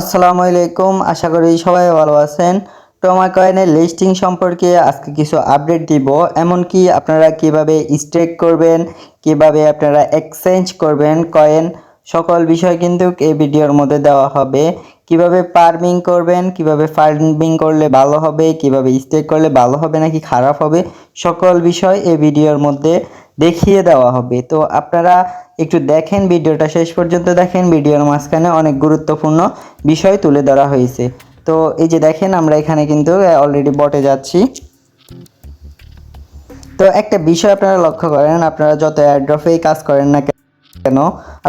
আসসালামু আলাইকুম, আশা করি সবাই ভালো আছেন। টোমা কয়েনের লিস্টিং সম্পর্কে আজকে কিছু আপডেট দিব। এমনকি আপনারা কীভাবে স্টেক করবেন, কীভাবে আপনারা এক্সচেঞ্জ করবেন, কয়েন, সকল বিষয় কিন্তু এই ভিডিওর মধ্যে দেওয়া হবে। কীভাবে ফার্মিং করবেন, কীভাবে ফার্মিং করলে ভালো হবে, কীভাবে স্টেক করলে ভালো হবে নাকি খারাপ হবে, সকল বিষয় এই ভিডিওর মধ্যে দেখিয়ে দেওয়া হবে। তো আপনারা একটু দেখেন, ভিডিওটা শেষ পর্যন্ত দেখেন। ভিডিওর মাঝখানে অনেক গুরুত্বপূর্ণ বিষয় তুলে ধরা হয়েছে। তো এই যে দেখেন, আমরা এখানে কিন্তু অলরেডি বটে যাচ্ছি। তো একটা বিষয় আপনারা লক্ষ্য করেন, আপনারা যত এয়ারড্রপেই কাজ করেন না কেন,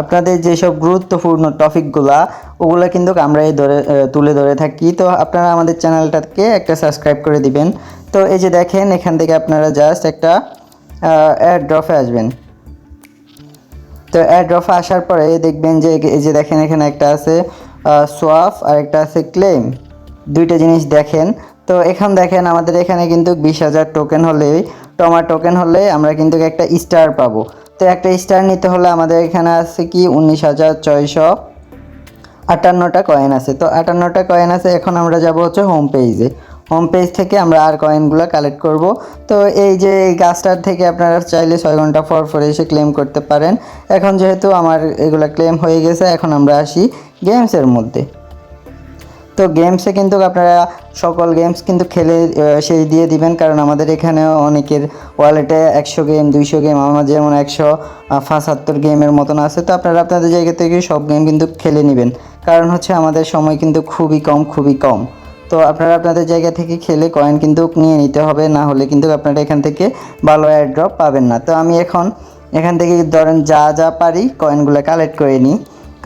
আপনাদের যেসব গুরুত্বপূর্ণ টপিকগুলা, ওগুলা কিন্তু আমরা এই ধরে তুলে ধরে থাকি। তো আপনারা আমাদের চ্যানেলটাকে একটা সাবস্ক্রাইব করে দিবেন। তো এই যে দেখেন, এখান থেকে আপনারা জাস্ট একটা এয়ারড্রপে আসবেন। তো অ্যাড্রফে আসার পরে দেখবেন যে এই যে দেখেন এখানে একটা আছে সোয়াফ আর একটা আছে ক্লেম দুইটা জিনিস দেখেন। তো এখন দেখেন আমাদের এখানে কিন্তু বিশ হাজার টোকেন হলেই টমা টোকেন হলে আমরা কিন্তু একটা স্টার পাবো। তো একটা স্টার নিতে হলে আমাদের এখানে আছে কি, উনিশ হাজার ছয়শো আটান্নটা কয়েন আছে। তো আটান্নটা কয়েন আছে, এখন আমরা যাব হচ্ছে হোম পেজে হোম পেজ থেকে আমরা আর কয়েনগুলো কালেক্ট করব। তো এই যে এই গাছটার থেকে আপনারা চাইলে ছয় ঘণ্টা পর পর এসে ক্লেম করতে পারেন। এখন যেহেতু আমার এগুলো ক্লেম হয়ে গেছে, এখন আমরা আসি গেমসের মধ্যে। তো গেমসে কিন্তু আপনারা সকল গেমস কিন্তু খেলে সেই দিয়ে দিবেন। কারণ আমাদের এখানেও অনেকের ওয়ালেটে একশো গেম দুইশো গেম আমার যেমন একশো পঁচাত্তর গেমের মতন আছে। তো আপনারা আপনাদের জায়গা থেকে সব গেম কিন্তু খেলে নেবেন। কারণ হচ্ছে আমাদের সময় কিন্তু খুবই কম খুবই কম। তো আপনারা আপনাদের জায়গা থেকে খেলে কয়েন কিন্তু নিয়ে নিতে হবে, না হলে কিন্তু আপনারা এখান থেকে ভালো এয়ারড্রপ পাবেন না। তো আমি এখন এখান থেকে ধরেন যা যা পারি কয়েনগুলো কালেক্ট করে নিই।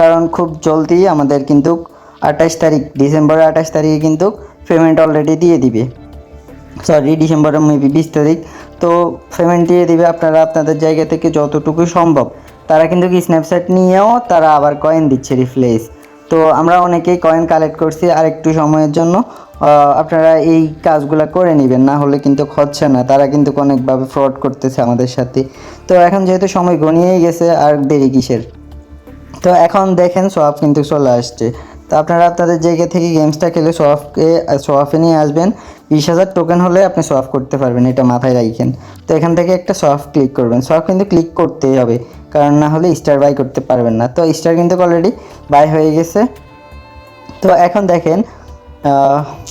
কারণ খুব জলদি আমাদের কিন্তু আঠাশ তারিখ ডিসেম্বরের আঠাশ তারিখে কিন্তু পেমেন্ট অলরেডি দিয়ে দিবে। সরি ডিসেম্বরের মেবি বিশ তারিখ। তো পেমেন্ট দিয়ে দিবে আপনারা আপনাদের জায়গা থেকে যতটুকু সম্ভব। তারা কিন্তু স্ন্যাপচ্যাট নিয়েও তারা আবার কয়েন দিচ্ছে রিপ্লেস তো আমরা অনেকেই কয়েন কালেক্ট করছি আর একটু সময়ের জন্য। আপনারা এই কাজগুলো করে নেবেন, না হলে কিন্তু হচ্ছে না। তারা কিন্তু অনেকভাবে ফ্রড করতেছে আমাদের সাথে। তো এখন যেহেতু সময় গনিয়েই গেছে, আর দেরি কিসের? তো এখন দেখেন সব কিন্তু চলে আসছে। তো আপনারা আপনাদের জায়গা থেকে গেমসটা খেলে সোয়াফকে সোয়াফে নিয়ে আসবেন। বিশ হাজার টোকেন হলে আপনি সোয়াফ করতে পারবেন, এটা মাথায় রাখেন তো এখান থেকে একটা সোয়াফ ক্লিক করবেন। সোয়াফ কিন্তু ক্লিক করতেই হবে, কারণ না হলে স্টার বাই করতে পারবেন না। তো স্টার কিন্তু অলরেডি বাই হয়ে গেছে। তো এখন দেখেন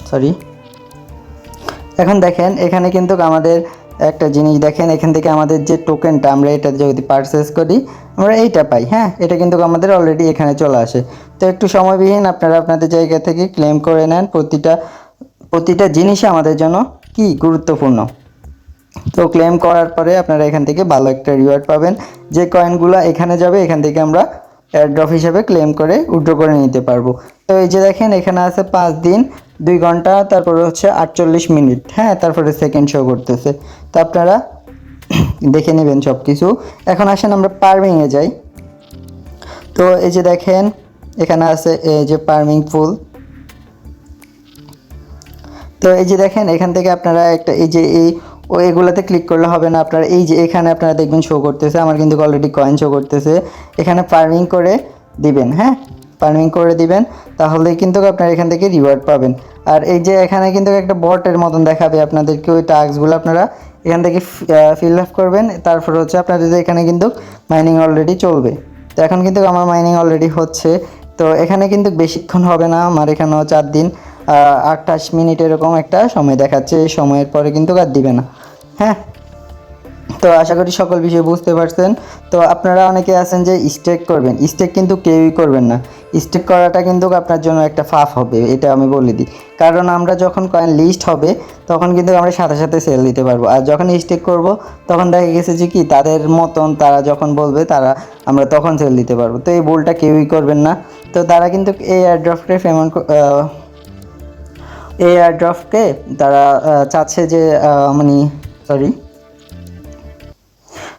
সরি এখন দেখেন, এখানে কিন্তু আমাদের একটা জিনিস দেখেন, এখান থেকে আমাদের যে টোকেনটা আমরা এটা যদি পারচেস করি, আমরা এইটা পাই হ্যাঁ? এটা কিন্তু আমাদের অলরেডি এখানে চলে আসে। তো একটু সময়বিহীন, আপনারা আপনাদের জায়গা থেকে ক্লেম করে নেন প্রতিটা প্রতিটা জিনিসই আমাদের জন্য কি গুরুত্বপূর্ণ। তো ক্লেম করার পরে আপনারা এখান থেকে ভালো একটা রিওয়ার্ড পাবেন। যে কয়েনগুলো এখানে যাবে, এখান থেকে আমরা এয়ারড্রপ হিসেবে ক্লেম করে উইড্রো করে নিতে পারব। তো এই যে দেখেন, এখানে আছে পাঁচ দিন। দুই ঘণ্টা, তারপরে হচ্ছে আটচল্লিশ মিনিট। হ্যাঁ তারপরে সেকেন্ড শো করতেছে। তো আপনারা দেখে নেবেন সব কিছু এখন আসেন আমরা পারমিংয়ে যাই। তো এই যে দেখেন, এখানে আছে এই যে পারমিং ফুল। তো এই যে দেখেন, এখান থেকে আপনারা একটা, এই যে এই, ও এগুলাতে ক্লিক করলে হবে না আপনারা। এই যে এখানে আপনারা দেখবেন শো করতেছে, আমার কিন্তু অলরেডি কয়েন শো করতেছে। এখানে ফার্মিং করে দিবেন হ্যাঁ? ফার্মিং করে দিবেন তাহলে কিন্তু আপনারা এখান থেকে রিওয়ার্ড পাবেন। আর এই যে এখানে কিন্তু একটা বটের মতন দেখাবে আপনাদেরকে ওই টাস্কগুলো আপনারা এখান থেকে ফিল আপ করবেন, তারপর হচ্ছে আপনাদের এখানে কিন্তু মাইনিং অলরেডি চলবে। তো এখন কিন্তু আমার মাইনিং অলরেডি হচ্ছে, তো এখানে কিন্তু বেশিক্ষণ হবে না, আমার এখানেও চার দিন আটাশ মিনিট এরকম একটা সময় দেখাচ্ছে, এই সময়ের পরে কিন্তু আর দিবে না। হ্যাঁ? তো আশা করি সকল বিষয় বুঝতে পারছেন। তো আপনারা অনেকে আছেন যে স্টেক করবেন স্টেক কিন্তু কেউই করবেন না। স্টেক করাটা কিন্তু আপনার জন্য একটা ফাফ হবে, এটা আমি বলে দিই। কারণ আমরা যখন কয়েন লিস্ট হবে, তখন কিন্তু আমরা সাথে সাথে সেল দিতে পারব। আর যখন স্টেক করব, তখন দেখা গেছে যে কি, তাদের মতন তারা যখন বলবে, তারা আমরা তখন সেল দিতে পারব। তো এই ভুলটা কেউই করবেন না। তো তারা কিন্তু এই অ্যাড্রফটে পেমেন্ট এই এয়ারড্রপকে তারা চাচ্ছে যে মানে সরি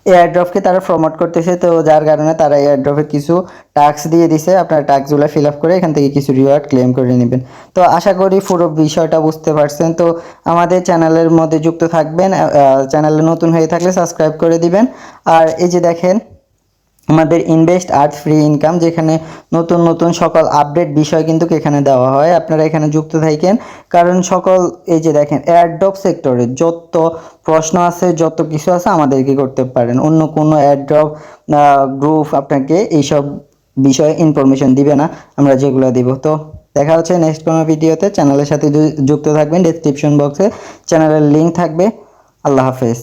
এয়ারড্রপকে তারা প্রমোট করতেছে, তো যার কারণে তারা এয়ারড্রপে কিছু টাস্ক দিয়ে দিছে। আপনার টাস্কগুলো ফিল আপ করে এখান থেকে কিছু রিওয়ার্ড ক্লেম করে নেবেন। তো আশা করি পুরো বিষয়টা বুঝতে পারছেন। তো আমাদের চ্যানেলের মধ্যে যুক্ত থাকবেন চ্যানেলে নতুন হয়ে থাকলে সাবস্ক্রাইব করে দিবেন। আর এই যে দেখেন আমাদের ইনভেস্ট আর্টস ফ্রি ইনকাম যেখানে নতুন নতুন সকল আপডেট বিষয় কিন্তু এখানে দেওয়া হয়। আপনারা এখানে যুক্ত থাকেন। কারণ সকল, এই যে দেখেন এয়ারড্রপ সেক্টরে যত প্রশ্ন আছে, যত কিছু আছে আমাদেরকে করতে পারেন। অন্য কোনো এয়ারড্রপ গ্রুপ আপনাকে এইসব বিষয়ে ইনফরমেশন দিবে না। আমরা যেগুলো দিব। তো দেখা হচ্ছে নেক্সট কোনো ভিডিওতে চ্যানেলের সাথে যুক্ত থাকবেন ডেসক্রিপশন বক্সে চ্যানেলের লিঙ্ক থাকবে। আল্লাহ হাফেজ।